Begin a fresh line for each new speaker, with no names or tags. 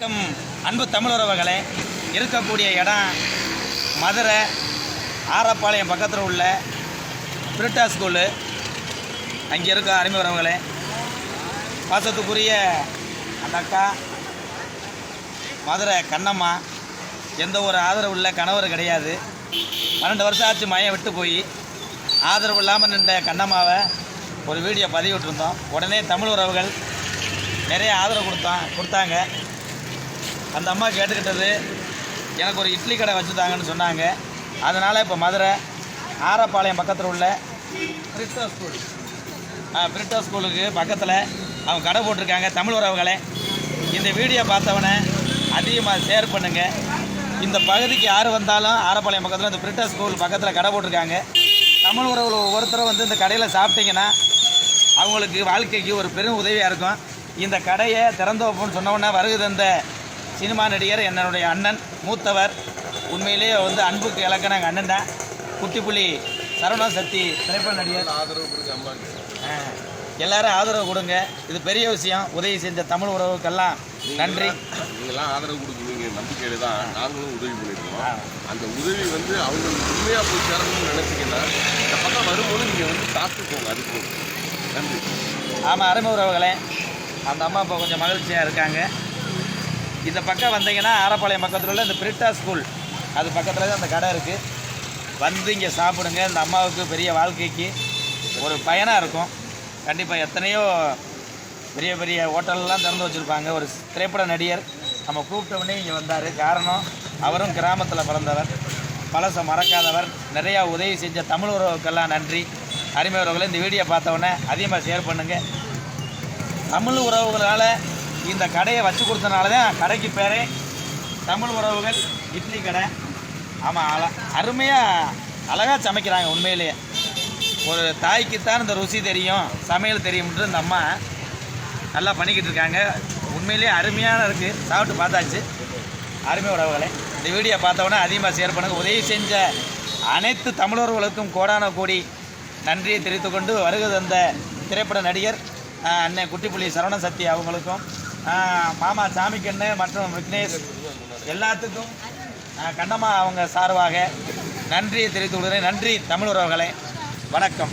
வணக்கம் அன்பு தமிழுறவர்களே இருக்கக்கூடிய இடம் மதுரை ஆரப்பாளையம் பக்கத்தில் உள்ள பிரிட்டா ஸ்கூலு அங்கே இருக்க அருமை உறவுகளே பாசத்துக்குரிய அந்த அக்கா மதுரை கண்ணம்மா எந்த ஒரு ஆதரவு இல்லை கணவர் கிடையாது. பன்னெண்டு வருஷம் ஆச்சு மையம் விட்டு போய். ஆதரவு இல்லாமல் நின்ற கண்ணம்மாவை ஒரு வீடியோ பதிவிட்டிருந்தோம். உடனே தமிழ் உறவுகள் நிறைய ஆதரவு கொடுத்தோம் கொடுத்தாங்க. அந்த அம்மா கேட்டுக்கிட்டது எனக்கு ஒரு இட்லி கடை வச்சுட்டாங்கன்னு சொன்னாங்க. அதனால் இப்போ மதுரை ஆரப்பாளையம் பக்கத்தில் உள்ள பிரிட்டோ ஸ்கூல். பிரிட்டோ ஸ்கூலுக்கு பக்கத்தில் அவங்க கடை போட்டிருக்காங்க தமிழ் உறவுகளே. இந்த வீடியோ பார்த்தவொடனே அதிகமாக ஷேர் பண்ணுங்கள் இந்த பகுதிக்கு யார் வந்தாலும் ஆரப்பாளையம் பக்கத்தில் இந்த பிரிட்டோ ஸ்கூல் பக்கத்தில் கடை போட்டிருக்காங்க. தமிழ் உறவுகள் ஒவ்வொருத்தரும் வந்து இந்த கடையில் சாப்பிட்டீங்கன்னா அவங்களுக்கு வாழ்க்கைக்கு ஒரு பெரும் உதவியாக இருக்கும். இந்த கடையை திறந்து வைப்போம்னு சொன்ன உடனே வருகை தந்த சினிமா நடிகர் என்னுடைய அண்ணன் மூத்தவர். உண்மையிலேயே வந்து அன்புக்கு இலக்கண எங்கள் அண்ணன் தான். குட்டிப்புலி சரவண சக்தி திரைப்பட நடிகர்.
ஆதரவு கொடுங்க அம்மாக்கு
ஆ, எல்லாரும் ஆதரவு கொடுங்க. இது பெரிய விஷயம். உதவி செஞ்ச தமிழ் உறவுக்கெல்லாம் நன்றி.
நீங்களாம் ஆதரவு கொடுக்குறீங்க நம்பிக்கையில தான் நாங்களும் உதவி பண்ணியிருக்கோம். அந்த உதவி வந்து அவங்களுக்கு உண்மையாக போய் சேரணும்னு நினைச்சீங்கன்னா இந்த பக்கம் வரும்போது நீங்கள் வந்து போங்க அதுக்கு. நன்றி.
ஆமாம் அருமை உறவுகளே. அந்த அம்மா இப்போ கொஞ்சம் மகிழ்ச்சியாக இருக்காங்க. இந்த பக்கம் வந்தீங்கன்னா ஆரப்பாளையம் பக்கத்தில் உள்ள இந்த பிரிட்டா ஸ்கூல். அது பக்கத்தில் தான் அந்த கடை இருக்குது வந்து இங்கே சாப்பிடுங்க. இந்த அம்மாவுக்கு பெரிய வாழ்க்கைக்கு ஒரு பயனாக இருக்கும். கண்டிப்பாக எத்தனையோ பெரிய பெரிய ஹோட்டல்லாம் திறந்து வச்சுருப்பாங்க. ஒரு திரைப்பட நடிகர் நம்ம கூப்பிட்டவனே இங்கே வந்தார். காரணம் அவரும் கிராமத்தில் பிறந்தவர். பழசை மறக்காதவர். நிறையா உதவி செஞ்ச தமிழ் உறவுக்கெல்லாம் நன்றி. அருமை உறவுகளை இந்த வீடியோ பார்த்தவொடனே அதிகமாக ஷேர் பண்ணுங்கள் தமிழ் உறவுகளால் இந்த கடையை வச்சு கொடுத்தனால தான் கடைக்கு பேரே தமிழ் உறவுகள் இட்லி கடை. ஆமாம் அழ அருமையாக அழகாக சமைக்கிறாங்க உண்மையிலேயே. ஒரு தாய்க்குத்தான் இந்த ருசி தெரியும் சமையல் தெரியும்ன்ற இந்த அம்மா நல்லா பண்ணிக்கிட்டு இருக்காங்க. உண்மையிலேயே அருமையான இருக்குது சாப்பிட்டு பார்த்தாச்சு. அருமை உறவுகளை. இந்த வீடியோ பார்த்தவொடனே அதிகமாக ஷேர் பண்ணுங்கள் உதவி செஞ்ச அனைத்து தமிழர்களுக்கும் கோடான கோடி நன்றியை தெரிவித்துக்கொண்டு வருகை தந்த திரைப்பட நடிகர் அண்ணன் குட்டிப்புள்ளி சரவண சக்தி அவங்களுக்கும் மாமா சாமிக்கண்ணு மற்றும் விக்னேஷ் எல்லாத்துக்கும் கண்ணம்மா அவங்க சார்பாக நன்றியை தெரிவித்துக் கொள்கிறேன். நன்றி தமிழ் உறவுகளே வணக்கம்.